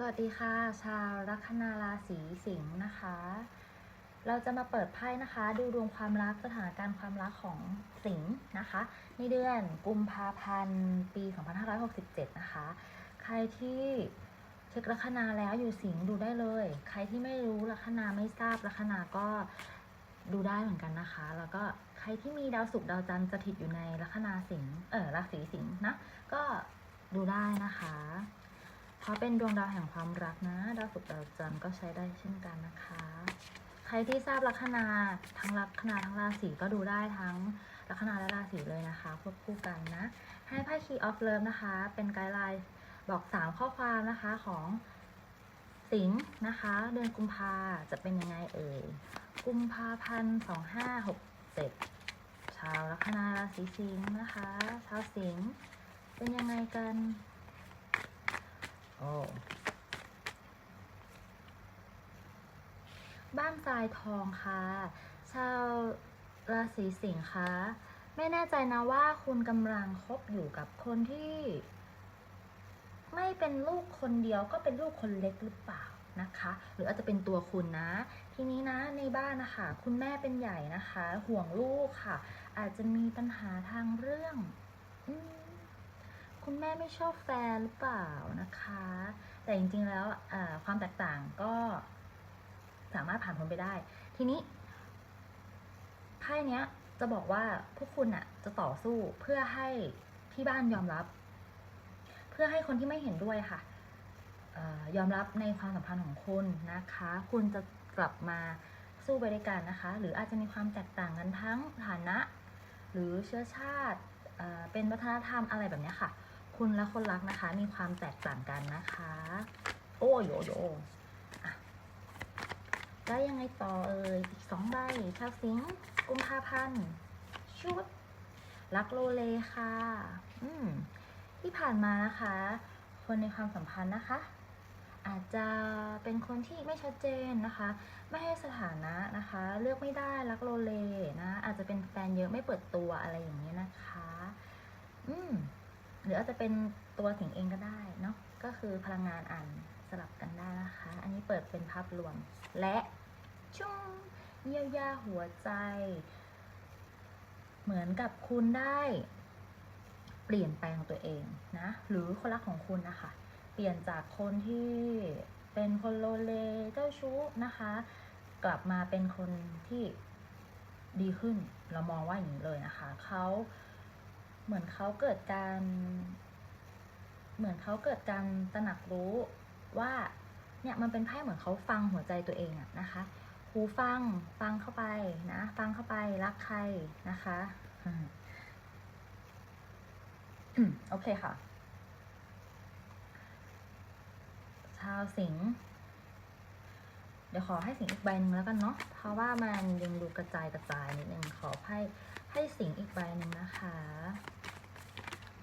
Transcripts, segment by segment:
สวัสดีค่ะ ชาวลัคนาราศีสิงห์นะคะ เราจะมาเปิดไพ่นะคะ ดูดวงความรักสถานการณ์ความรักของสิงห์นะคะ ในเดือนกุมภาพันธ์ปี 2567 นะคะ ใครที่เช็คลัคนาแล้วอยู่สิงห์ดูได้เลย ใครที่ไม่รู้ลัคนาไม่ทราบลัคนาก็ดูได้เหมือนกันนะคะ แล้วก็ใครที่มีดาวศุกร์ดาวจันทร์สถิตอยู่ในลัคนาสิงห์เออราศีสิงห์นะก็ดูได้นะคะ เพราะเป็นดวงดาวแห่งความรักนะ ดาวศุกร์ดาวจันทร์ก็ใช้ได้เช่นกันนะคะ ใครที่ทราบลัคนาทั้งลัคนาทั้งราศีก็ดูได้ทั้งลัคนาและราศีเลยนะคะควบคู่กันนะ ให้ไพ่ Key of Love นะคะ เป็นไกด์ไลน์บอก 3 ข้อความนะคะของสิงห์นะคะ เดือนกุมภาจะเป็นยังไงเอ่ย กุมภาพันธ์สองห้าหกเจ็ดชาวลัคนาราศีสิงห์นะคะ ชาวสิงห์เป็นยังไงกัน โอ้บ้านทรายทองค่ะ ชาวราศีสิงห์คะไม่แน่ใจนะว่าคุณกำลังคบอยู่กับคนที่ ไม่เป็นลูกคนเดียวก็เป็นลูกคนเล็กหรือเปล่านะคะ หรืออาจจะเป็นตัวคุณนะ ทีนี้นะในบ้านนะคะ คุณแม่เป็นใหญ่นะคะ ห่วงลูกค่ะ อาจจะมีปัญหาทางเรื่องอม คุณแม่ไม่ชอบแฟนหรือเปล่านะคะ แต่จริงๆแล้วความแตกต่างก็สามารถผ่านพ้นไปได้ ทีนี้ไพ่เนี้ยจะบอกว่าพวกคุณอะจะต่อสู้เพื่อให้ที่บ้านยอมรับ เพื่อให้คนที่ไม่เห็นด้วยค่ะออยอมรับในความสัมพันธ์ของคุณนะคะ คุณจะกลับมาสู้ไปด้วยกันนะคะ หรืออาจจะมีความแตกต่างกันทั้งฐานะ หรือเชื้อชาติเป็นวัฒนธรรมอะไรแบบนี้ค่ะ คุณและคนรักนะคะ มีความแตกต่างกันนะคะ โอ้โยโยได้ยังไงต่อเอ่ยอีกสองใบชาวสิงกุมภาพันธ์ชุดรักโลเลค่ะ อืมที่ผ่านมานะคะ คนในความสัมพันธ์นะคะ อาจจะเป็นคนที่ไม่ชัดเจนนะคะ ไม่ให้สถานะนะคะ เลือกไม่ได้รักโลเลนะ อาจจะเป็นแฟนเยอะไม่เปิดตัวอะไรอย่างนี้ยนะคะ อืม หรืออาจจะเป็นตัวสิงเองก็ได้เนาะก็คือพลังงานอ่านสลับกันได้นะคะ อันนี้เปิดเป็นภาพรวม และชุ่งเยียวยาหัวใจ เหมือนกับคุณได้เปลี่ยนแปลงตัวเองนะ หรือคนรักของคุณนะคะ เปลี่ยนจากคนที่เป็นคนโลเลเจ้าชู้นะคะ กลับมาเป็นคนที่ดีขึ้นเรามองว่าอย่างนี้เลยนะคะเขา เหมือนเขาเกิดการ เหมือนเขาเกิดการตระหนักรู้ว่าเนี่ยมันเป็นไพ่เหมือนเขาฟังหัวใจตัวเองอะนะคะ หูฟังฟังเข้าไปนะฟังเข้าไปรักใครนะคะโอเคค่ะ ชาวสิงห์เดี๋ยวขอให้สิงห์อีกใบหนึ่งแล้วกันเนาะเพราะว่ามันยังดูกระจายกระจายนิดนึงขอให้ให้สิงห์อีกใบหนึ่งนะคะ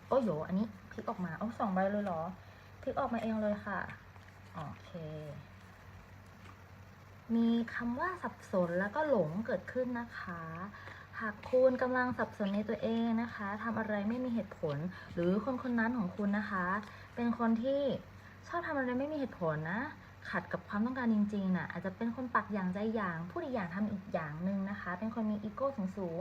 โอ้โยอันนี้พลิกออกมาโอ้สองใบเลยเหรอพลิกออกมาเองเลยค่ะ โอเค มีคำว่าสับสนแล้วก็หลงเกิดขึ้นนะคะ หากคุณกำลังสับสนในตัวเองนะคะทำอะไรไม่มีเหตุผล หรือคนคนนั้นของคุณนะคะ เป็นคนที่ชอบทำอะไรไม่มีเหตุผลนะขัดกับความต้องการจริงๆน่ะอาจจะเป็นคนปักอย่างใจอย่าง พูดอีกอย่างทำอีกอย่างหนึ่งนะคะ เป็นคนมีอีโก้สูง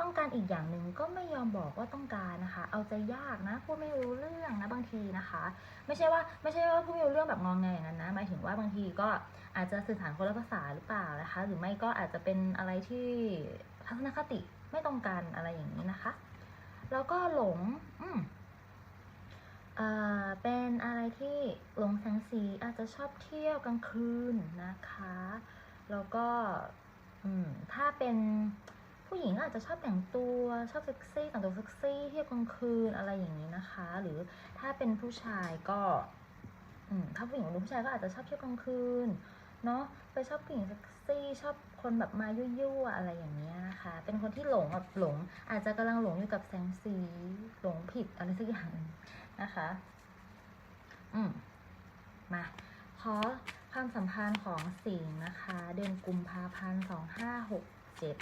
ต้องการอีกอย่างหนึ่งก็ไม่ยอมบอกว่าต้องการนะคะ เอาใจยากนะพูดไม่รู้เรื่องนะบางทีนะคะ ไม่ใช่ว่าไม่ใช่ว่าพูดไม่รู้เรื่องแบบงองแงอย่างนั้นนะหมายถึงว่าบางทีก็อาจจะสื่อสารคนละภาษาหรือเปล่านะคะ หรือไม่ก็อาจจะเป็นอะไรที่ทัศนคติไม่ตรงกันอะไรอย่างนี้นะคะ แล้วก็หลงอืมเอ่อเป็นอะไรที่หลงแสงสีอาจจะชอบเที่ยวกลางคืนนะคะ แล้วก็อืมถ้าเป็น ผู้หญิงก็อาจจะชอบแต่งตัวชอบเซ็กซี่แต่งตัวเซ็กซี่เที่ยวกลางคืนอะไรอย่างนี้นะคะ หรือถ้าเป็นผู้ชายก็ถ้าผู้หญิงหรือผู้ชายก็อาจจะชอบเที่ยวกลางคืนเนาะไปชอบผู้หญิงเซ็กซี่ชอบคนแบบมายั่วๆอะไรอย่างเงี้ยนะคะ เป็นคนที่หลงแบบหลง อาจจะกำลังหลงอยู่กับแสงสีหลงผิดอะไรสักอย่างนะคะ อืมมาขอความสัมพันธ์ของสิงห์นะคะ เดือนกุมภาพันธ์สองห้าหกเจ็ด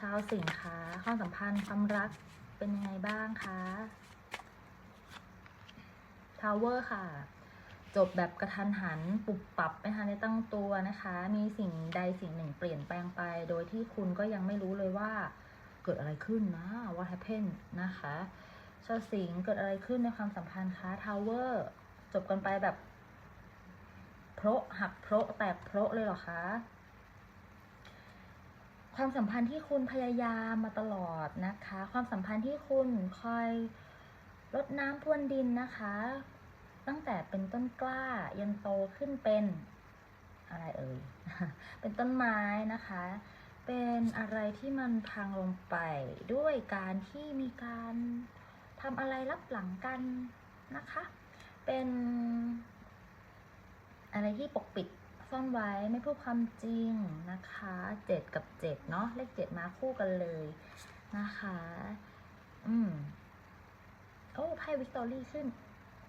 ชาวสิงห์คะความสัมพันธ์ความรักเป็นยังไงบ้างคะทาวเวอร์ค่ะ จบแบบกระทันหันปุบปรับไม่ทันได้ตั้งตัวนะคะ มีสิ่งใดสิ่งหนึ่งเปลี่ยนแปลงไป โดยที่คุณก็ยังไม่รู้เลยว่าเกิดอะไรขึ้นนะ what happened นะคะชาวสิงห์เกิดอะไรขึ้นในความสัมพันธ์คะทาวเวอร์จบกันไปแบบโพระหักโพระแตกโพระเลยเหรอคะ ความสัมพันธ์ที่คุณพยายามมาตลอดนะคะ ความสัมพันธ์ที่คุณคอยรดน้ำพรวนดินนะคะ ตั้งแต่เป็นต้นกล้ายันโตขึ้นเป็นอะไรเอ่ย เป็นต้นไม้นะคะ เป็นอะไรที่มันพังลงไปด้วยการที่มีการทำอะไรรับหลังกันนะคะ เป็นอะไรที่ปกปิด ซ่อนไว้ไม่พูดความจริงนะคะเจ็ดกับเจ็ดเนาะเลขเจ็ดมาคู่กันเลยนะคะ อืมโอ้ไพ่วิกตอรี่ขึ้น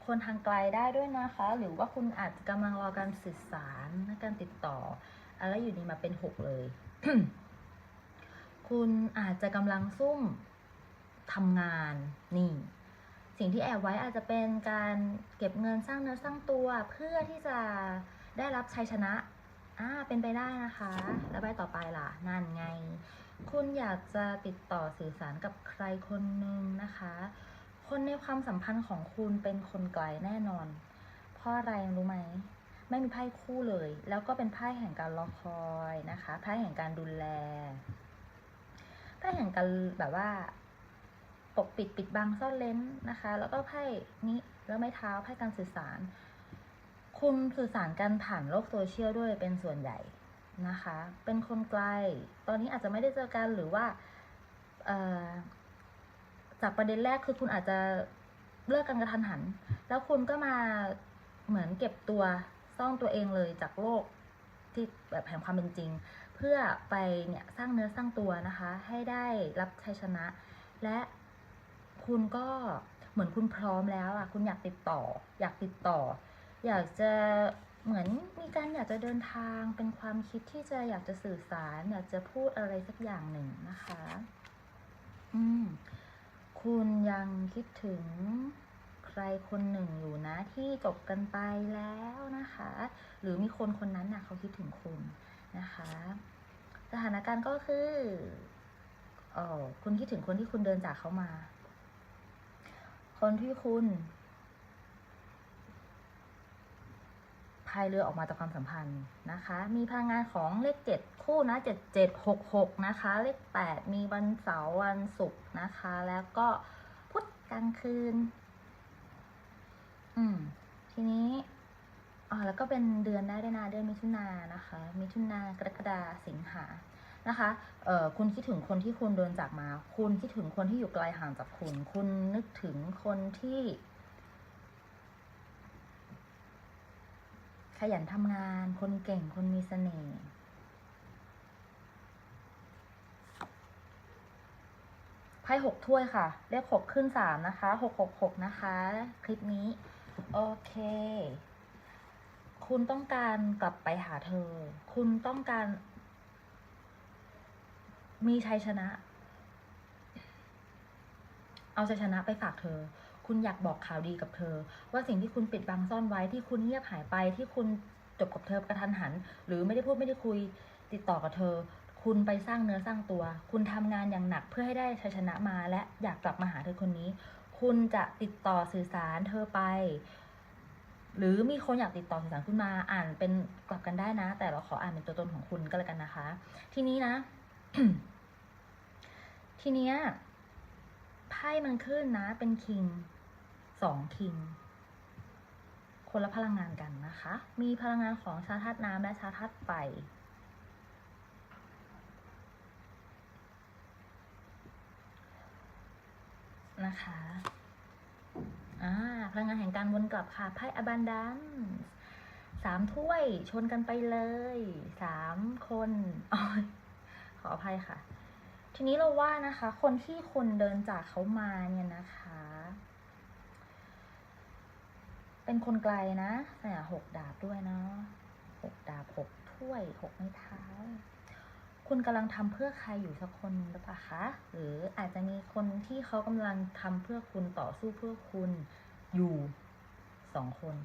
คนทางไกลได้ด้วยนะคะ หรือว่าคุณอาจจะกำลังรอการสื่อสารและการติดต่อ อะไรอยู่ดีมาเป็นหกเลย คุณอาจจะกำลังซุ่มทำงานนี่สิ่งที่แอบไว้อาจจะเป็นการเก็บเงินสร้างเนื้อสร้างตัวเพื่อที่จะ ได้รับชัยชนะอ่าเป็นไปได้นะคะ แล้วใบต่อไปล่ะ นั่นไง คุณอยากจะติดต่อสื่อสารกับใครคนหนึ่งนะคะ คนในความสัมพันธ์ของคุณเป็นคนไกลแน่นอน เพราะอะไรรู้ไหมไม่มีไพ่คู่เลย แล้วก็เป็นไพ่แห่งการรอคอยนะคะ ไพ่แห่งการดูแล ไพ่แห่งการแบบว่า ปกปิดปิดบังซ่อนเลนนะคะ แล้วก็ไพ่นี้แล้วไม้เท้าไพ่การสื่อสาร คุณสื่อสารกันผ่านโลกโซเชียลด้วยเป็นส่วนใหญ่นะคะ เป็นคนไกล ตอนนี้อาจจะไม่ได้เจอกันหรือว่าจากประเด็นแรกคือคุณอาจจะเลิกกันกระทันหัน แล้วคุณก็มาเหมือนเก็บตัวซ่อนตัวเองเลยจากโลกที่แบบแห่งความเป็นจริง เพื่อไปเนี่ยสร้างเนื้อสร้างตัวนะคะ ให้ได้รับชัยชนะ และคุณก็เหมือนคุณพร้อมแล้วอะคุณอยากติดต่อ อยากติดต่อ อยากจะเหมือนมีการอยากจะเดินทางเป็นความคิดที่จะอยากจะสื่อสาร อยากจะพูดอะไรสักอย่างหนึ่งนะคะ อืม คุณยังคิดถึงใครคนหนึ่งอยู่นะ ที่จบกันไปแล้วนะคะ หรือมีคนคนนั้นนะเขาคิดถึงคุณนะคะ สถานการณ์ก็คือออคุณคิดถึงคนที่คุณเดินจากเขามา คนที่คุณ พายเรือออกมาจากความสัมพันธ์นะคะ มีพลังงานของเลขเจ็ดคู่นะเจ็ดเจ็ดหกหกนะคะ เลขแปดมีวันเสาร์วันศุกร์นะคะ แล้วก็พุธกลางคืน อืม ทีนี้อ่าแล้วก็เป็นเดือนได้ด้วยนะเดือนมิถุนายนนะคะ มิถุนากรกฎาสิงหานะคะ เอ่อ คุณคิดถึงคนที่คุณเดินจากมา คุณคิดถึงคนที่อยู่ไกลห่างจากคุณ คุณนึกถึงคนที่ ขยันทำงาน คนเก่ง คนมีเสน่ห์ไพ่หกถ้วยค่ะ เลขหกขึ้นสามนะคะหกหกหกนะคะ คลิปนี้ โอเค คุณต้องการกลับไปหาเธอ คุณต้องการ มีชัยชนะ เอาชัยชนะไปฝากเธอ คุณอยากบอกข่าวดีกับเธอ ว่าสิ่งที่คุณปิดบังซ่อนไว้ที่คุณเงียบหายไปที่คุณจบกับเธอกระทันหัน หรือไม่ได้พูดไม่ได้คุยติดต่อกับเธอ คุณไปสร้างเนื้อสร้างตัว คุณทำงานอย่างหนักเพื่อให้ได้ชัยชนะมาและอยากกลับมาหาเธอคนนี้ คุณจะติดต่อสื่อสารเธอไป หรือมีคนอยากติดต่อสื่อสารคุณมาอ่านเป็นกลับกันได้นะ แต่เราขออ่านเป็นตัวตนของคุณก็แล้วกันนะคะ ทีนี้นะ ทีเนี้ยไพ่มันขึ้นนะเป็นคิง สองคิง คนละพลังงานกันนะคะ มีพลังงานของชาธาตุน้ำและชาธาตุไฟนะคะอ่าพลังงานแห่งการวนกลับค่ะไพ่ abundance สามถ้วยชนกันไปเลยสามคนอขออภัยค่ะ ทีนี้เราว่านะคะ คนที่คนเดินจากเขามาเนี่ยนะคะ เป็นคนไกลนะแต่หกดาบด้วยเนาะหกดาบหกถ้วยหกไม้เท้า คุณกำลังทำเพื่อใครอยู่สักคนหรือเปล่าคะ หรืออาจจะมีคนที่เขากำลังทำเพื่อคุณต่อสู้เพื่อคุณอยู่สองคน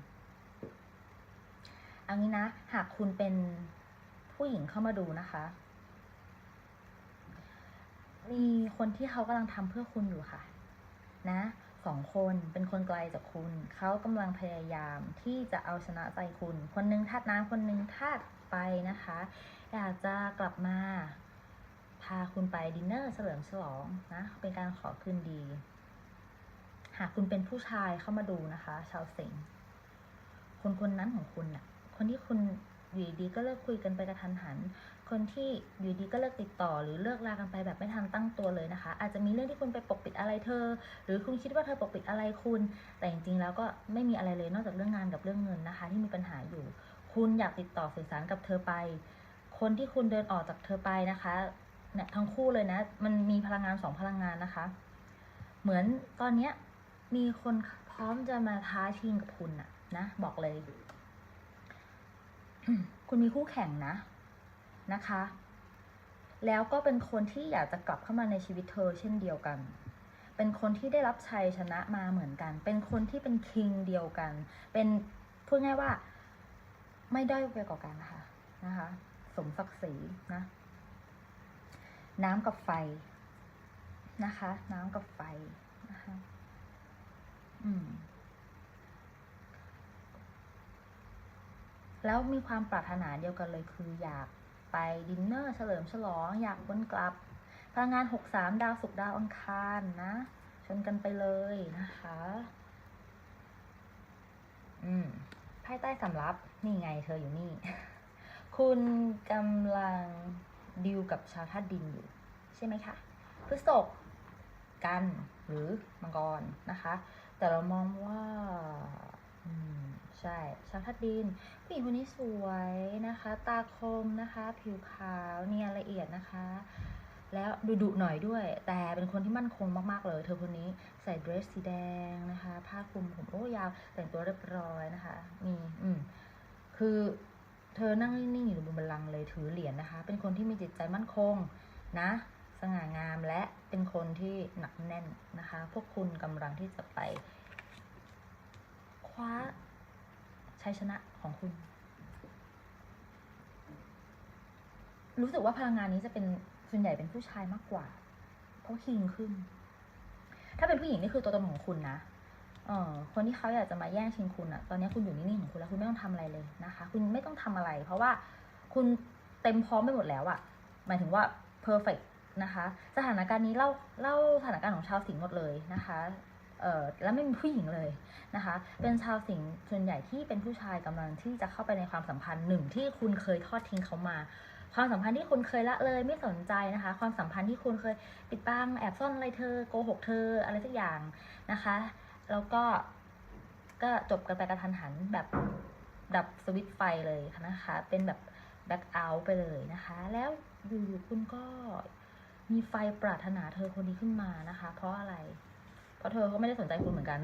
อันนี้นะ หากคุณเป็นผู้หญิงเข้ามาดูนะคะ มีคนที่เขากำลังทำเพื่อคุณอยู่ค่ะ นะ สองคนเป็นคนไกลจากคุณ เขากำลังพยายามที่จะเอาชนะใจคุณ คนหนึงธาตุน้ำคนหนึงธาตุไฟนะคะ อยากจะกลับมา พาคุณไปดินเนอร์เฉลิมฉลองนะ เป็นการขอคืนดี หากคุณเป็นผู้ชายเข้ามาดูนะคะ ชาวสิงห์คนคนนั้นของคุณน่ะ คนที่คุณอยู่ดีก็เลิกคุยกันไปกระทันหัน คนที่อยู่ดีก็เลิกติดต่อ หรือเลิกลากันไปแบบไม่ทันตั้งตัวเลยนะคะ อาจจะมีเรื่องที่คุณไปปกปิดอะไรเธอ หรือคุณคิดว่าเธอปกปิดอะไรคุณ แต่จริงๆแล้วก็ไม่มีอะไรเลยนอกจากเรื่องงานกับเรื่องเงินนะคะ ที่มีปัญหาอยู่ คุณอยากติดต่อสื่อสารกับเธอไป คนที่คุณเดินออกจากเธอไปนะคะเนี่ยทั้งคู่เลยนะ มันมีพลังงานสองพลังงานนะคะ เหมือนตอนเนี้ยมีคนพร้อมจะมาท้าชิงกับคุณอะนะ บอกเลย คุณมีคู่แข่งนะ นะคะ แล้วก็เป็นคนที่อยากจะกลับเข้ามาในชีวิตเธอเช่นเดียวกัน เป็นคนที่ได้รับชัยชนะมาเหมือนกัน เป็นคนที่เป็นคิงเดียวกัน เป็นพูดง่ายว่า ไม่ด้อยไปกว่ากันนะคะนะคะ สมศักดิ์ศรีนะ น้ำกับไฟนะคะ น้ำกับไฟนะคะอืมแล้วมีความปรารถนาเดียวกันเลยคืออยาก ไปดินเนอร์เฉลิมฉลองอยากวนกลับ พลังงานหกสามดาวศุกดาวอังคารนะ ชนกันไปเลยนะคะ อืมไพ่ใต้สำรับนี่ไงเธออยู่นี่ คุณกำลังดิวกับชาวธาตุดินอยู่ ใช่ไหมคะพฤษภกันหรือมังกรนะคะ แต่เรามองว่า อืม ใช่ชาวธาตุดินผู้หญิงคนนี้สวยนะคะ ตาคมนะคะ ผิวขาวเนียนละเอียดนะคะ แล้วดุดุหน่อยด้วย แต่เป็นคนที่มั่นคงมากๆเลย เธอคนนี้ใส่เดรสสีแดงนะคะ ผ้าคลุมผมโอ้ยาว แต่งตัวเรียบร้อยนะคะ มีอืมคือเธอนั่งนิ่งๆอยู่บนบัลลังก์เลยถือเหรียญนะคะ เป็นคนที่มีจิตใจมั่นคงนะ สง่างามและเป็นคนที่หนักแน่นนะคะ พวกคุณกำลังที่จะไปคว้า ชัยชนะของคุณ รู้สึกว่าพลังงานนี้จะเป็นส่วนใหญ่เป็นผู้ชายมากกว่า เพราะคิงขึ้น ถ้าเป็นผู้หญิงนี่คือตัวตนของคุณนะเออคนที่เขาอยากจะมาแย่งชิงคุณอะตอนนี้คุณอยู่นิ่งๆของคุณแล้วคุณไม่ต้องทำอะไรเลยนะคะ คุณไม่ต้องทำอะไร เพราะว่าคุณเต็มพร้อมไปหมดแล้วอะหมายถึงว่า perfect นะคะ สถานการณ์นี้เล่าเล่าสถานการณ์ของชาวสิงห์หมดเลยนะคะ แล้วไม่มีผู้หญิงเลยนะคะ เป็นชาวสิงห์ส่วนใหญ่ที่เป็นผู้ชายกำลังที่จะเข้าไปในความสัมพันธ์หนึ่งที่คุณเคยทอดทิ้งเขามา ความสัมพันธ์ที่คุณเคยละเลยไม่สนใจนะคะ ความสัมพันธ์ที่คุณเคยปิดบังแอบซ่อนอะไรเธอโกหกเธออะไรสักอย่างนะคะ แล้วก็ก็จบกันไปกระทันหันแบบดับสวิตช์ไฟเลยนะคะ เป็นแบบแบ็คเอาท์ไปเลยนะคะ แล้วอยู่ๆคุณก็มีไฟปรารถนาเธอคนนี้ขึ้นมานะคะ เพราะอะไร เพราะเธอก็ไม่ได้สนใจคุณเหมือนกัน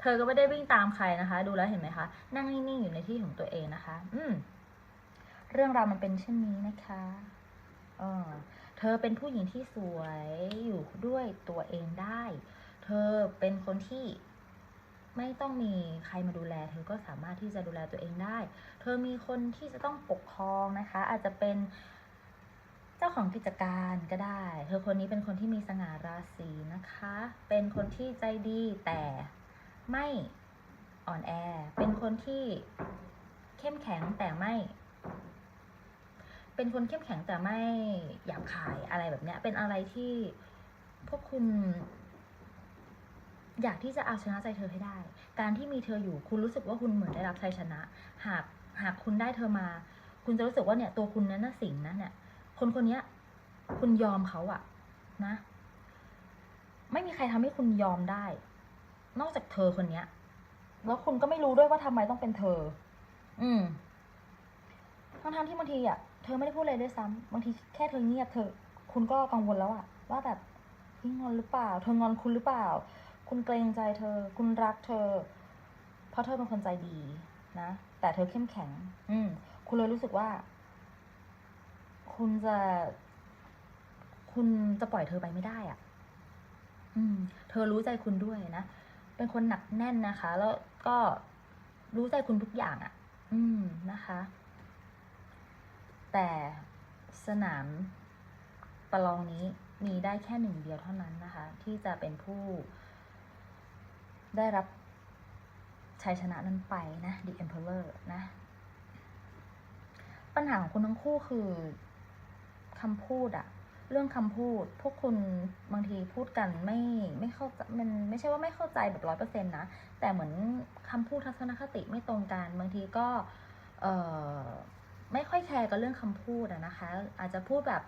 เธอก็ไม่ได้วิ่งตามใครนะคะ ดูแล้วเห็นไหมคะ นั่งนิ่งๆอยู่ในที่ของตัวเองนะคะ อืม เรื่องราวมันเป็นเช่นนี้นะคะเออเธอเป็นผู้หญิงที่สวยอยู่ด้วยตัวเองได้ เธอเป็นคนที่ไม่ต้องมีใครมาดูแล เธอก็สามารถที่จะดูแลตัวเองได้ เธอมีคนที่จะต้องปกครองนะคะ อาจจะเป็น เจ้าของกิจการก็ได้ เธอคนนี้เป็นคนที่มีสง่าราศีนะคะ เป็นคนที่ใจดีแต่ไม่อ่อนแอ เป็นคนที่เข้มแข็งแต่ไม่ เป็นคนเข้มแข็งแต่ไม่หยาบคายอะไรแบบเนี้ย เป็นอะไรที่พวกคุณ อยากที่จะเอาชนะใจเธอให้ได้ การที่มีเธออยู่คุณรู้สึกว่าคุณเหมือนได้รับชัยชนะ หากหากคุณได้เธอมา คุณจะรู้สึกว่าเนี่ยตัวคุณนั้นน่ะสิงนั้นเนี่ย คนคนเนี้ยคุณยอมเขาอะนะ ไม่มีใครทำให้คุณยอมได้ นอกจากเธอคนเนี้ยแล้วคุณก็ไม่รู้ด้วยว่าทำไมต้องเป็นเธอ อืมทั้งๆที่บางทีอะเธอไม่ได้พูดอะไรด้วยซ้ำบางทีแค่เธอเงียบเธอ คุณก็กังวลแล้วอะว่าแบบเฮ้ยงอนหรือเปล่า เธองอนคุณหรือเปล่า คุณเกรงใจเธอ คุณรักเธอ เพราะเธอเป็นคนใจดีนะ แต่เธอเข้มแข็ง อืม คุณเลยรู้สึกว่า คุณจะ คุณจะปล่อยเธอไปไม่ได้อะ อืม เธอรู้ใจคุณด้วยนะ เป็นคนหนักแน่นนะคะ แล้วก็รู้ใจคุณทุกอย่างอะ่ะ อืมนะคะ แต่สนามประลองนี้มีได้แค่หนึ่งเดียวเท่านั้นนะคะ ที่จะเป็นผู้ได้รับชัยชนะนั้นไปนะ The Emperor นะ ปัญหาของคุณทั้งคู่คือ คำพูดอะเรื่องคำพูด พวกคุณบางทีพูดกันไม่ไม่เข้ามันไม่ใช่ว่าไม่เข้าใจแบบร้อยเปอร์เซ็นต์นะ แต่เหมือนคำพูดทัศนคติไม่ตรงกันบางทีก็เออไม่ค่อยแคร์กับเรื่องคำพูดอะนะคะ อาจจะพูดแบบ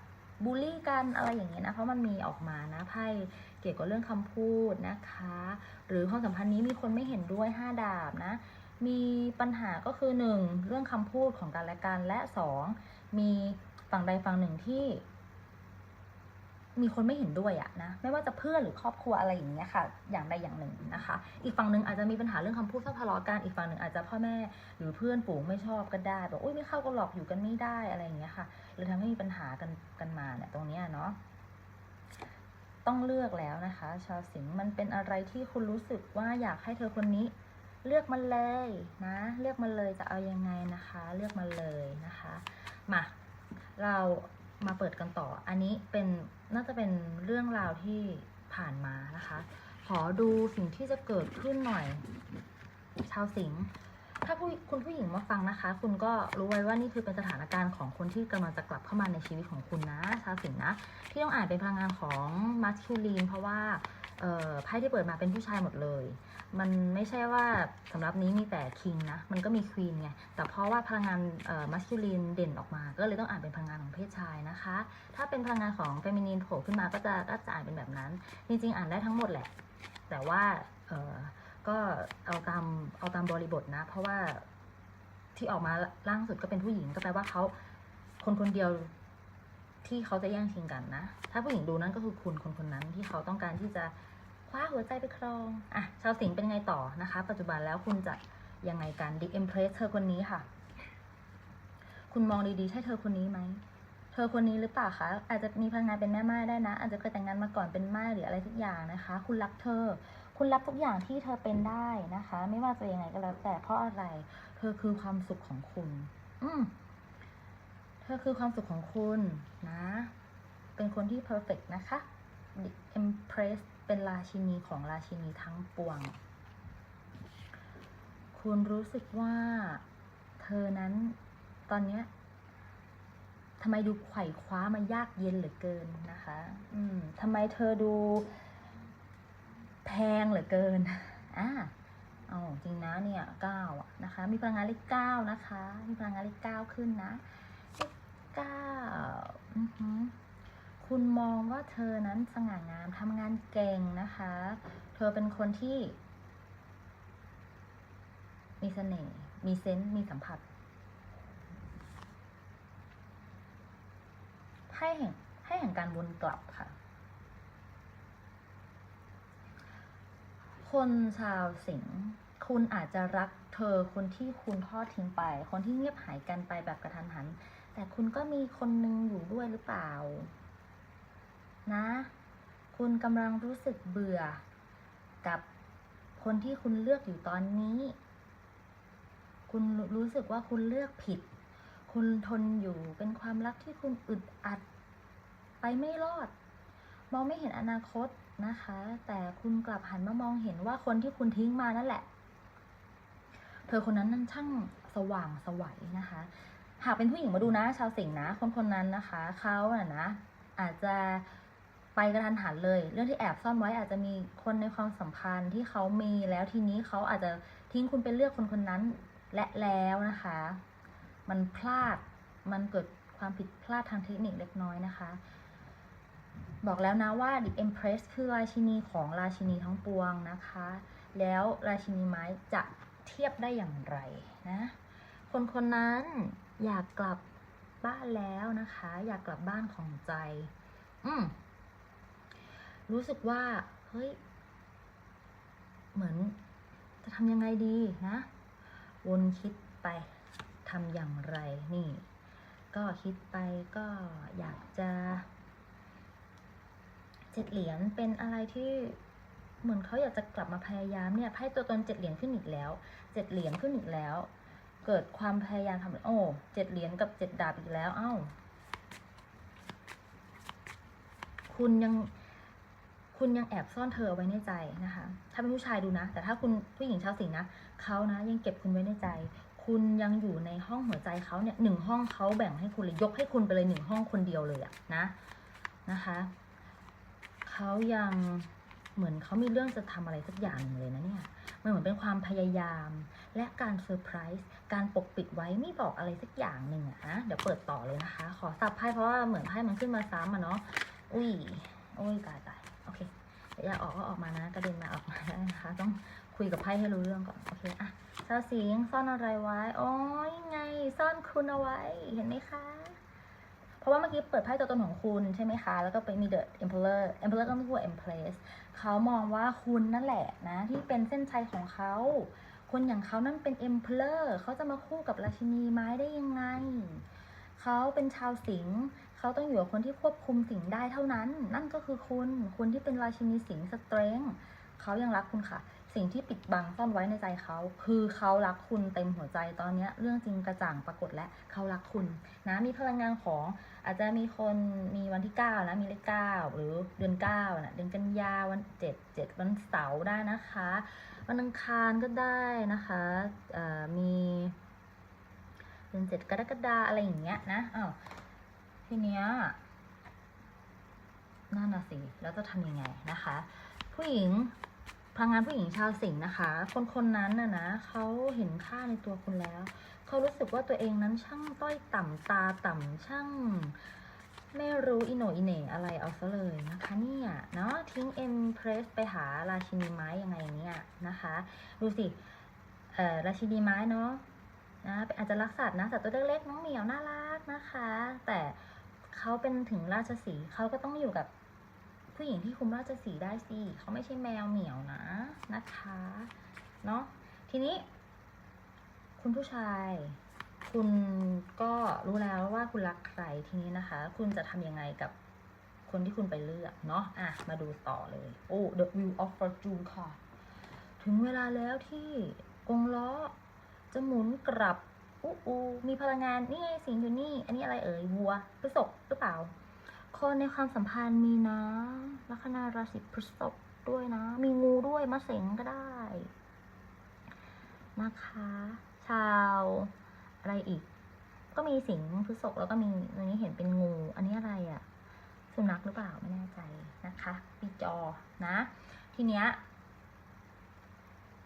บูลลี่กันอะไรอย่างเงี้ยนะ เพราะมันมีออกมานะไพ่เกี่ยวกับเรื่องคำพูดนะคะ หรือความสัมพันธ์นี้มีคนไม่เห็นด้วยห้าดาบนะ มีปัญหาก็คือหนึ่งเรื่องคำพูดของกันและกันและสองมี ฝั่งใดฝั่งหนึ่งที่ มีคนไม่เห็นด้วยอะนะไม่ว่าจะเพื่อนหรือครอบครัวอะไรอย่างเงี้ยค่ะ อย่างใดอย่างหนึ่งนะคะ อีกฝั่งหนึ่งอาจจะมีปัญหาเรื่องคำพูดชอบทะเลาะกันอีกฝั่งหนึ่งอาจจะพ่อแม่หรือเพื่อนฝูงไม่ชอบก็ได้แบบอุ้ยไม่เข้ากันหรอกอยู่กันไม่ได้อะไรอย่างเงี้ยค่ะเลยทำให้มีปัญหากันกันมาเนี่ยตรงเนี้ยเนาะต้องเลือกแล้วนะคะ ชาวสิงห์มันเป็นอะไรที่คุณรู้สึกว่าอยากให้เธอคนนี้เลือกมันเลยนะ เลือกมันเลยจะเอายังไงนะคะ เลือกมันเลยนะคะ มา เรามาเปิดกันต่อ อันนี้เป็นน่าจะเป็นเรื่องราวที่ผ่านมานะคะ ขอดูสิ่งที่จะเกิดขึ้นหน่อย ชาวสิงห์ถ้าผู้คุณผู้หญิงมาฟังนะคะ คุณก็รู้ไว้ว่านี่คือเป็นสถานการณ์ของคนที่กำลังจะกลับเข้ามาในชีวิตของคุณนะ ชาวสิงห์นะ ที่ต้องอ่านเป็นพลังงานของมัสคูลีนเพราะว่าไพ่ที่เปิดมาเป็นผู้ชายหมดเลย มันไม่ใช่ว่าสำหรับนี้มีแต่คิงนะ มันก็มีควีนไง แต่เพราะว่าพลังงานเอ่อมัสคูลีนเด่นออกมา ก็เลยต้องอ่านเป็นพลังงานของเพศชายนะคะ ถ้าเป็นพลังงานของเฟมินีนโผล่ขึ้นมาก็จะก็จะอ่านเป็นแบบนั้น จริงๆ อ่านได้ทั้งหมดแหละ แต่ว่าเออก็เอาตามเอาตามบริบทนะ เพราะว่าที่ออกมาล่างสุดก็เป็นผู้หญิงก็แปลว่าเขาคนคนเดียวที่เขาจะแย่งชิงกันนะ ถ้าผู้หญิงดูนั่นก็คือคุณคนคนนั้นที่เขาต้องการที่จะ คว้าหัวใจไปครองอะชาวสิงห์เป็นไงต่อนะคะ ปัจจุบันแล้วคุณจะยังไงกันดิเอ็มเพรสเธอคนนี้ค่ะ คุณมองดีๆ ใช่เธอคนนี้ไหม เธอคนนี้หรือเปล่าคะ อาจจะมีพลังงานเป็นแม่ไม้ได้นะ อาจจะเคยแต่งงานมาก่อนเป็นไม้หรืออะไรทุกอย่างนะคะ คุณรักเธอ คุณรับทุกอย่างที่เธอเป็นได้นะคะ ไม่ว่าจะยังไงก็แล้วแต่เพราะอะไร เธอคือความสุขของคุณ อืมเธอคือความสุขของคุณนะ เป็นคนที่ perfect นะคะ The Empress เป็นราชินีของราชินีทั้งปวง คุณรู้สึกว่าเธอนั้นตอนเนี้ยทำไมดูไขว่คว้ามายากเย็นเหลือเกินนะคะ อืมทำไมเธอดู แพงเหลือเกิน อ่าเอาจริงนะเนี่ยเก้าอะนะคะ มีพลังงานเลขเก้านะคะ มีพลังงานเลขเก้าขึ้นนะเลขเก้าอือหือ คุณมองว่าเธอนั้นสง่างามทำงานเก่งนะคะ เธอเป็นคนที่ มีเสน่ห์ มีเซนส์ มีสัมผัสให้แห่งให้แห่งการวนกลับค่ะ คนชาวสิงห์คุณอาจจะรักเธอคนที่คุณทอดทิ้งไป คนที่เงียบหายกันไปแบบกระทันหัน แต่คุณก็มีคนนึงอยู่ด้วยหรือเปล่า นะ คุณกำลังรู้สึกเบื่อ กับคนที่คุณเลือกอยู่ตอนนี้ คุณรู้สึกว่าคุณเลือกผิด คุณทนอยู่เป็นความรักที่คุณอึดอัด ไปไม่รอด มองไม่เห็นอนาคตนะคะ แต่คุณกลับหันมามองเห็นว่าคนที่คุณทิ้งมานั่นแหละ เธอคนนั้นนั่นช่างสว่างสวัยนะคะ หากเป็นผู้หญิงมาดูนะ ชาวสิงห์นะ คนคนนั้นนะคะ เขาอะนะ อาจจะ ไปกระทันหันเลย เรื่องที่แอบซ่อนไว้อาจจะมีคนในความสัมพันธ์ที่เขามีแล้วทีนี้เขาอาจจะทิ้งคุณไปเลือกคนคนนั้นและแล้วนะคะ มันพลาดมันเกิดความผิดพลาดทางเทคนิคเล็กน้อยนะคะ บอกแล้วนะว่า The Empress คือราชินีของราชินีทั้งปวงนะคะ แล้วราชินีไม้จะเทียบได้อย่างไรนะ คนคนนั้นอยากกลับบ้านแล้วนะคะ อยากกลับบ้านของใจ อืม รู้สึกว่า เฮ้ย เหมือนจะทำยังไงดีนะ วนคิดไปทำอย่างไรนี่ ก็คิดไปก็อยากจะเจ็ดเหรียญเป็นอะไรที่เหมือนเขาอยากจะกลับมาพยายามเนี่ยไพ่ตัวตนเจ็ดเหรียญขึ้นอีกแล้วเจ็ดเหรียญขึ้นอีกแล้ว เกิดความพยายามทำโอ้เจ็ดเหรียญกับเจ็ดดาบอีกแล้ว เอ้า คุณยัง คุณยังแอบซ่อนเธอไว้ในใจนะคะ ถ้าเป็นผู้ชายดูนะ แต่ถ้าคุณผู้หญิงชาวสิงห์นะเขานะยังเก็บคุณไว้ในใจ คุณยังอยู่ในห้องหัวใจเขาเนี่ยหนึ่งห้องเขาแบ่งให้คุณเลยยกให้คุณไปเลยหนึ่งห้องคนเดียวเลยอะนะนะคะเขายังเหมือนเขามีเรื่องจะทำอะไรสักอย่างหนึ่งเลยนะเนี่ยมันเหมือนเป็นความพยายาม และการเซอร์ไพรส์การปกปิดไว้ไม่บอกอะไรสักอย่างหนึ่งอะนะเดี๋ยวเปิดต่อเลยนะคะ ขอสับไพ่เพราะว่าเหมือนไพ่มันขึ้นมาซ้ำอะเนาะอุ้ยโอ้ยตายตาย อยวอยากออกก็ออกมานะ กระเด็นมาออกมาได้นะคะ ต้องคุยกับไพ่ให้รู้เรื่องก่อน โอเคอะชาวสิงซ่อนอะไรไว้ อ๋อยังไง ซ่อนคุณเอาไว้ เห็นไหมคะ เพราะว่าเมื่อกี้เปิดไพ่ตัวตนของคุณใช่ไหมคะ แล้วก็ไปมี The Emperor Emperor ก็คือ Empress เขามองว่าคุณนั่นแหละนะ ที่เป็นเส้นชัยของเขา คนอย่างเขานั่นเป็น Emperor เขาจะมาคู่กับราชินีไม้ได้ยังไง เขาเป็นชาวสิงห์ เขาต้องอยู่กับคนที่ควบคุมสิ่งได้เท่านั้น นั่นก็คือคุณ คุณที่เป็นราชินีสิงห์สเตรงเขายังรักคุณค่ะ สิ่งที่ปิดบังซ่อนไว้ในใจเขา คือเขารักคุณเต็มหัวใจตอนนี้เรื่องจริงกระจ่างปรากฏแล้วเขารักคุณนะมีพลังงานของอาจจะมีคนมีวันที่9นะมีเลข9หรือเดือน9นะเดือนกันยาวัน7 7วันเสาร์ได้นะคะ วันอังคารก็ได้นะคะมีเดือน7กรกฎาอะไรอย่างเงี้ยนะอ้าว ทีเนี้ยนั่นน่ะสิ แล้วจะทำยังไงนะคะ ผู้หญิงพลังงานผู้หญิงชาวสิงห์นะคะ คนคนนั้นน่ะนะเขาเห็นค่าในตัวคุณแล้ว เขารู้สึกว่าตัวเองนั้นช่างต้อยต่ำตาต่ำช่าง ไม่รู้อิโหนอิเน่อะไรเอาซะเลยนะคะเนี่ยเนาะทิ้งเอ็มเพรสไปหาราชินีไม้ยังไงเนี่ยนะคะ ดูสิเอ่อราชินีไม้เนาะนะอาจจะรักสัตว์นะสัตว์ตัวเล็กๆน้องเหมียวน่ารักนะคะ แต่ เขาเป็นถึงราชสีเขาก็ต้องอยู่กับผู้หญิงที่คุมราชสีได้สิเขาไม่ใช่แมวเหมียวนะนะคะเนาะทีนี้ คุณผู้ชาย คุณก็รู้แล้วว่าคุณรักใครทีนี้นะคะ คุณจะทำยังไงกับคนที่คุณไปเลือกเนาะอะ มาดูต่อเลย โอ้ The Wheel of Fortune ค่ะ ถึงเวลาแล้วที่กงล้อจะหมุนกลับ อู้อูมีพลังงานนี่ไงสิงอยู่นี่ อันนี้อะไรเอ่ยวัวพฤษภหรือเปล่า คนในความสัมพันธ์มีนะลัคนาราศีพฤษภด้วยนะ มีงูด้วยมะเสงก็ได้นะคะ ชาวอะไรอีก ก็มีสิงพฤษภแล้วก็มีอันนี้เห็นเป็นงู อันนี้อะไรอะ่ะสุนัขหรือเปล่าไม่แน่ใจนะคะปีจอนะ ทีเนี้ย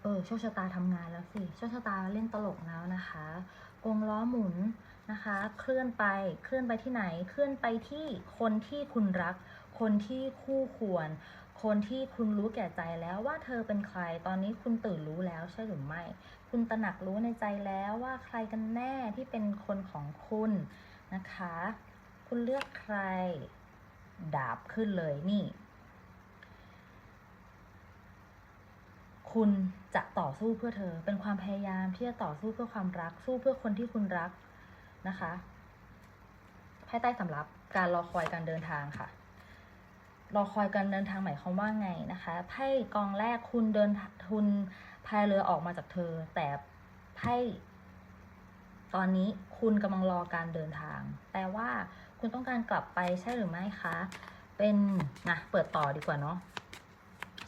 เออโชคชะตาทำงานแล้วสิโชคชะตาเล่นตลกแล้วนะคะ กงล้อหมุนนะคะ เคลื่อนไปเคลื่อนไปที่ไหน เคลื่อนไปที่คนที่คุณรัก คนที่คู่ควร คนที่คุณรู้แก่ใจแล้วว่าเธอเป็นใคร ตอนนี้คุณตื่นรู้แล้วใช่หรือไม่ คุณตระหนักรู้ในใจแล้วว่าใครกันแน่ที่เป็นคนของคุณนะคะ คุณเลือกใคร ดาบขึ้นเลยนี่ คุณจะต่อสู้เพื่อเธอ เป็นความพยายามที่จะต่อสู้เพื่อความรัก สู้เพื่อคนที่คุณรักนะคะไพ่ใต้สำรับการรอคอยการเดินทางค่ะ รอคอยการเดินทางหมายความว่าไงนะคะไพ่กองแรกคุณเดินทุนพายเรือออกมาจากเธอ แต่ไพ่ตอนนี้คุณกำลังรอการเดินทาง แปลว่าคุณต้องการกลับไปใช่หรือไม่คะ เป็นนะเปิดต่อดีกว่าเนาะ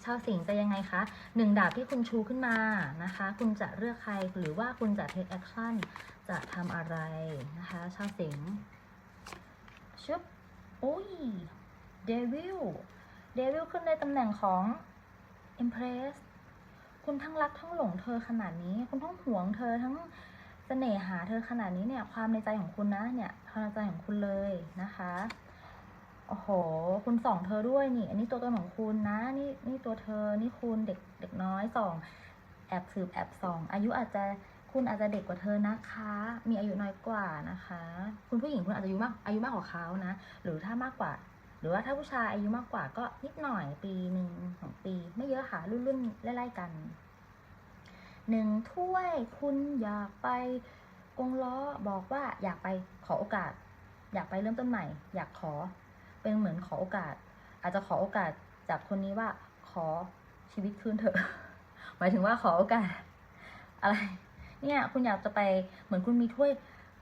ชาวสิงห์จะยังไงคะหนึ่งดาบที่คุณชูขึ้นมานะคะ คุณจะเลือกใครหรือว่าคุณจะ take action จะทำอะไรนะคะ ชาวสิงห์ชุบอุ้ยเดวิลเดวิลขึ้นในตำแหน่งของ Empress คุณทั้งรักทั้งหลงเธอขนาดนี้ คุณทั้งหวงเธอทั้งเสน่หาเธอขนาดนี้เนี่ย ความในใจของคุณนะเนี่ยความในใจของคุณเลยนะคะ โอ้โห คุณส่องเธอด้วยนี่ อันนี้ตัวตนของคุณนะ นี่นี่ตัวเธอ นี่คุณเด็กเด็กน้อยส่อง แอบสืบแอบส่อง อายุอาจจะคุณอาจจะเด็กกว่าเธอนะคะ มีอายุน้อยกว่านะคะ คุณผู้หญิงคุณอาจจะอายุมากอายุมากกว่าเขานะ หรือถ้ามากกว่า หรือว่าถ้าผู้ชายอายุมากกว่าก็นิดหน่อยปีหนึ่งสองปี ไม่เยอะค่ะรุ่นรุ่นไล่ๆกัน หนึ่งถ้วยคุณอยากไปกงล้อบอกว่าอยากไปขอโอกาส อยากไปเริ่มต้นใหม่ อยากขอ เป็นเหมือนขอโอกาส อาจจะขอโอกาสจากคนนี้ว่าขอชีวิตคืนเถอะ หมายถึงว่าขอโอกาส อะไร เนี่ย คุณอยากจะไปเหมือนคุณมีถ้วย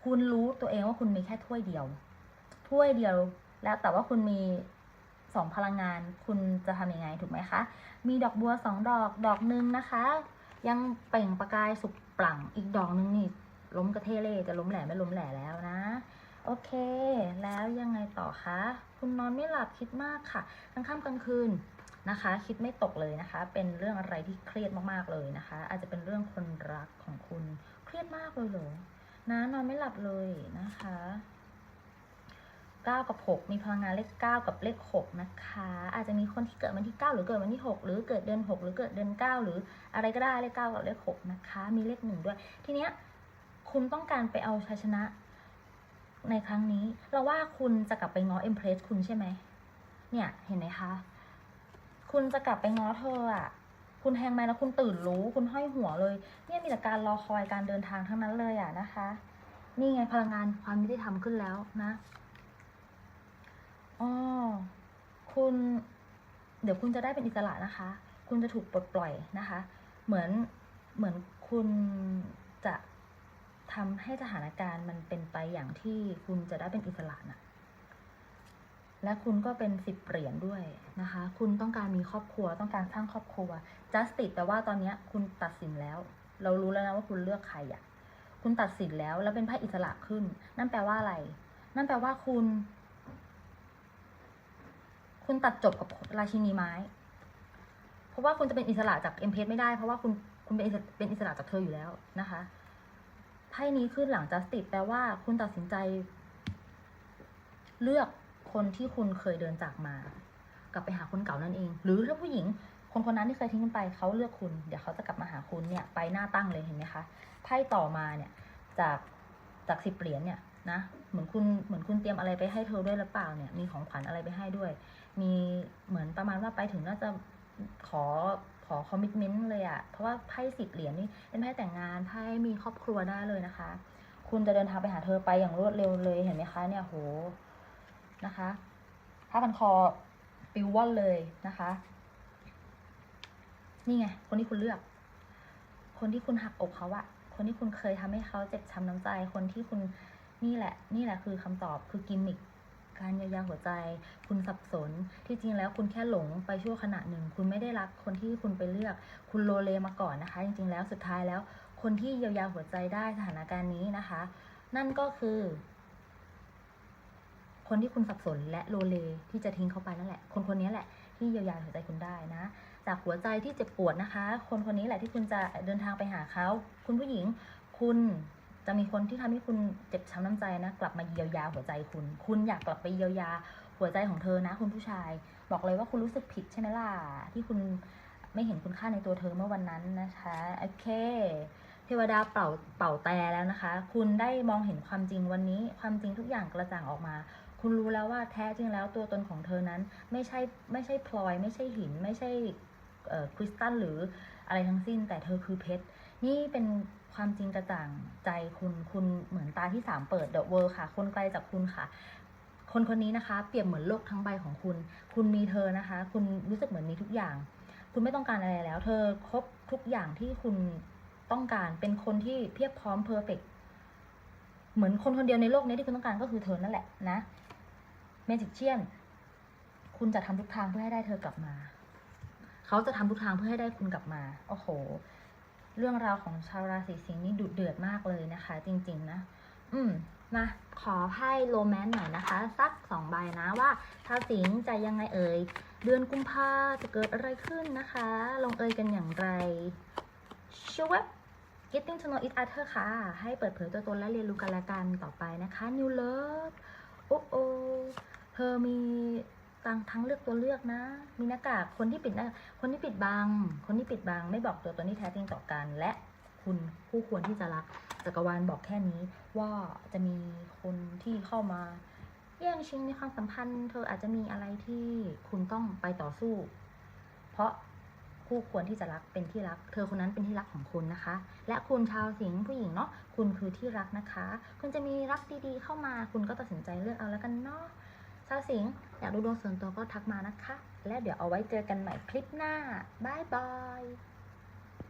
คุณรู้ตัวเองว่าคุณมีแค่ถ้วยเดียว ถ้วยเดียว แล้วแต่ว่าคุณมีสองพลังงาน คุณจะทำยังไงถูกไหมคะ มีดอกบัวสองดอกดอกหนึ่งนะคะ ยังเปล่งประกายสุกปลั่งอีกดอกหนึ่งนี่ล้มกระเทเล่จะล้มแหล่ไม่ล้มแหล่แล้วนะ โอเค แล้วยังไงต่อคะ คุณนอนไม่หลับคิดมากค่ะกลางค่ำกลางคืนนะคะ คิดไม่ตกเลยนะคะ เป็นเรื่องอะไรที่เครียดมากๆเลยนะคะ อาจจะเป็นเรื่องคนรักของคุณเครียดมากเลยเหรอนะนอนไม่หลับเลยนะคะ9กับ 6 มีพลังงานเลข 9 กับเลข 6 นะคะ อาจจะมีคนที่เกิดวันที่ 9 หรือเกิดวันที่ 6 หรือเกิดเดือน 6 หรือเกิดเดือน 9 หรืออะไรก็ได้เลข 9 กับเลข 6 นะคะ มีเลขหนึ่งด้วย ทีเนี้ยคุณต้องการไปเอาชัยชนะ ในครั้งนี้ เราว่าคุณจะกลับไปง้อเอ็มเพรสคุณใช่ไหม เนี่ยเห็นไหมคะ คุณจะกลับไปง้อเธออะคุณแทงไหมแล้วคุณตื่นรู้ คุณห้อยหัวเลย เนี่ยมีแต่การรอคอยการเดินทางทั้งนั้นเลยอะนะคะ นี่ไงพลังงานความยุติธรรมขึ้นแล้วนะอ๋อคุณ เดี๋ยวคุณจะได้เป็นอิสระนะคะ คุณจะถูกปลดปล่อยนะคะ เหมือนเหมือนคุณจะ ทำให้สถานการณ์มันเป็นไปอย่างที่คุณจะได้เป็นอิสระน่ะและคุณก็เป็นสิบเหรียญด้วยนะคะ คุณต้องการมีครอบครัว ต้องการสร้างครอบครัว justice แต่ว่าตอนนี้คุณตัดสินแล้ว เรารู้แล้วนะว่าคุณเลือกใครอะคุณตัดสินแล้ว แล้วเป็นไพ่อิสระขึ้น นั่นแปลว่าอะไร นั่นแปลว่าคุณ คุณตัดจบกับราชินีไม้ เพราะว่าคุณจะเป็นอิสระจากเอ็มเพไม่ได้ เพราะว่าคุณ คุณเป็นเป็นอิสระจากเธออยู่แล้วนะคะ ไพ่นี้ขึ้นหลัง justice แปลว่าคุณตัดสินใจ เลือกคนที่คุณเคยเดินจากมา กลับไปหาคนเก่านั่นเอง หรือถ้าผู้หญิง คนคนนั้นที่เคยทิ้งคุณไปเขาเลือกคุณ เดี๋ยวเขาจะกลับมาหาคุณเนี่ย ไปหน้าตั้งเลยเห็นไหมคะไพ่ต่อมาเนี่ย จากจากสิบเหรียญเนี่ยนะเหมือนคุณเหมือนคุณเตรียมอะไรไปให้เธอด้วยหรือเปล่าเนี่ย มีของขวัญอะไรไปให้ด้วย มีเหมือนประมาณว่าไปถึงน่าจะ ขอขอคอมมิชเมนต์เลยอะเพราะว่าไพ่สิบเหรียญนี่เป็นไพ่แต่งงานไพ่มีครอบครัวได้เลยนะคะ คุณจะเดินทางไปหาเธอไปอย่างรวดเร็วเลยเห็นไหมคะเนี่ยโหนะคะผ้าพันคอปิวว่อนเลยนะคะ นี่ไง คนที่คุณเลือก คนที่คุณหักอกเขาอะคนที่คุณเคยทำให้เขาเจ็บช้ำน้ำใจ คนที่คุณนี่แหละ นี่แหละคือคำตอบคือกิมมิค การเยียวยาหัวใจ คุณสับสน ที่จริงแล้วคุณแค่หลงไปชั่วขณะหนึ่ง คุณไม่ได้รักคนที่คุณไปเลือก คุณโลเลมาก่อนนะคะ จริงๆแล้วสุดท้ายแล้ว คนที่เยียวยาหัวใจได้สถานการณ์นี้นะคะ นั่นก็คือ คนที่คุณสับสนและโลเลที่จะทิ้งเขาไปนั่นแหละ คนคนนี้แหละที่เยียวยาหัวใจคุณได้นะจากหัวใจที่เจ็บปวดนะคะ คนคนนี้แหละที่คุณจะเดินทางไปหาเขา คุณผู้หญิง คุณ จะมีคนที่ทำให้คุณเจ็บช้ำน้ำใจนะ กลับมาเยียวยาหัวใจคุณ คุณอยากกลับไปเยียวยาหัวใจของเธอนะ คุณผู้ชาย บอกเลยว่าคุณรู้สึกผิดใช่ไหมล่ะ ที่คุณไม่เห็นคุณค่าในตัวเธอเมื่อวันนั้นนะคะโอเค เทวดาเป่าเป่าแต่แล้วนะคะ คุณได้มองเห็นความจริงวันนี้ ความจริงทุกอย่างกระจ่างออกมา คุณรู้แล้วว่าแท้จริงแล้วตัวตนของเธอนั้น ไม่ใช่ไม่ใช่พลอย ไม่ใช่หิน ไม่ใช่คริสตัลหรืออะไรทั้งสิ้น แต่เธอคือเพชรนี่เป็น ความจริงกระจ่างใจคุณคุณเหมือนตาที่สามเปิดเดอะเวิร์ค่ะ คนไกลจากคุณค่ะ คนคนนี้นะคะ เปรียบเหมือนโลกทั้งใบของคุณ คุณมีเธอนะคะ คุณรู้สึกเหมือนมีทุกอย่าง คุณไม่ต้องการอะไรแล้ว เธอครบทุกอย่างที่คุณต้องการเป็นคนที่เพียบพร้อมเพอร์เฟกเหมือนคนคนเดียวในโลกนี้ที่คุณต้องการก็คือเธอนั่นแหละนะเมจิกเชียนคุณจะทำทุกทางเพื่อให้ได้เธอกลับมา เขาจะทำทุกทางเพื่อให้ได้คุณกลับมา โอ้โห เรื่องราวของชาวราศีสิงห์นี่ดุเดือดมากเลยนะคะ จริงๆนะ อืมมาขอไพ่โรแมนต์หน่อยนะคะ สักสองใบนะว่าชาวสิงห์จะยังไงเอ่ย เดือนกุมภาจะเกิดอะไรขึ้นนะคะ ลงเอยกันอย่างไรชูวบ getting to know each other ค่ะ ให้เปิดเผยตัวตนและเรียนรู้กันและกันต่อไปนะคะ new love โอ้โอเธอมี ตังทั้งเลือกตัวเลือกนะ มีหน้ากากคนที่ปิดหน้าคนที่ปิดบัง คนที่ปิดบัง ไม่บอกตัวตนที่แท้จริงต่อกัน และคุณคู่ควรที่จะรักจักรวาลบอกแค่นี้ว่าจะมีคนที่เข้ามาแย่งชิงในความสัมพันธ์ เธออาจจะมีอะไรที่คุณต้องไปต่อสู้ เพราะคู่ควรที่จะรักเป็นที่รัก เธอคนนั้นเป็นที่รักของคุณนะคะ และคุณชาวสิงห์ผู้หญิงเนาะคุณคือที่รักนะคะ คุณจะมีรักดีๆ เข้ามา คุณก็ตัดสินใจเลือกเอาแล้วกันเนาะาวสิงห์อยากดูดวงส่วนตัวก็ทักมานะคะ และเดี๋ยวเอาไว้เจอกันใหม่คลิปหน้าบายบาย